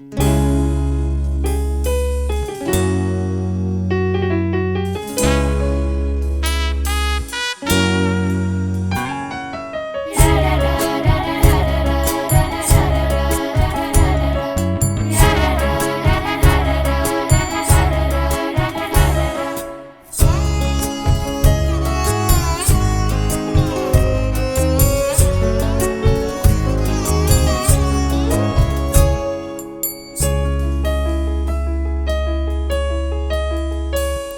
Mm-hmm.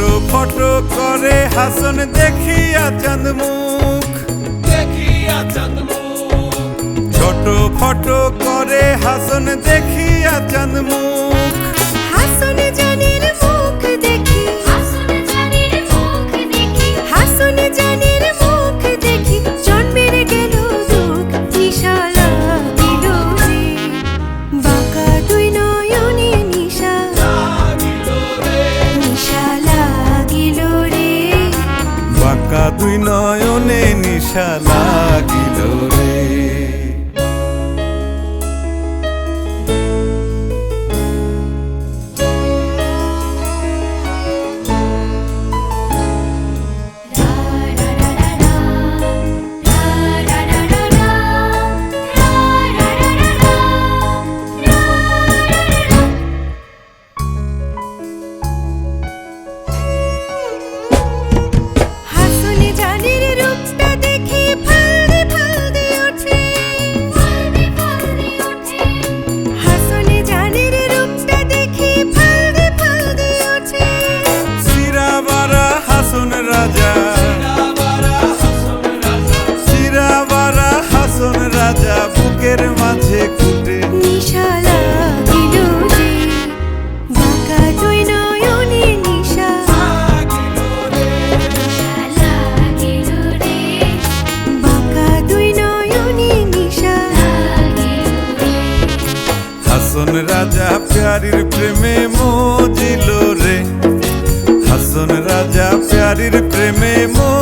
ছোট photo করে হাসন দেখিয়া চাঁদ মুখ দেখিয়া চাঁদ মুখ ছোট ফটো করে হাসন দেখিয়া চাঁদ মুখ হাসন জানের দুই নয়নে নিশা লাগিল। বুকের মাঝে কুটে নিশা লাগিল রে বাঁকা দুই নয়নে নিশা বাঁকা দুই নয়নে নিশা। হাসন রাজা প্যারির প্রেমে মজিল রে। হাসন রাজা প্যারির প্রেমে রে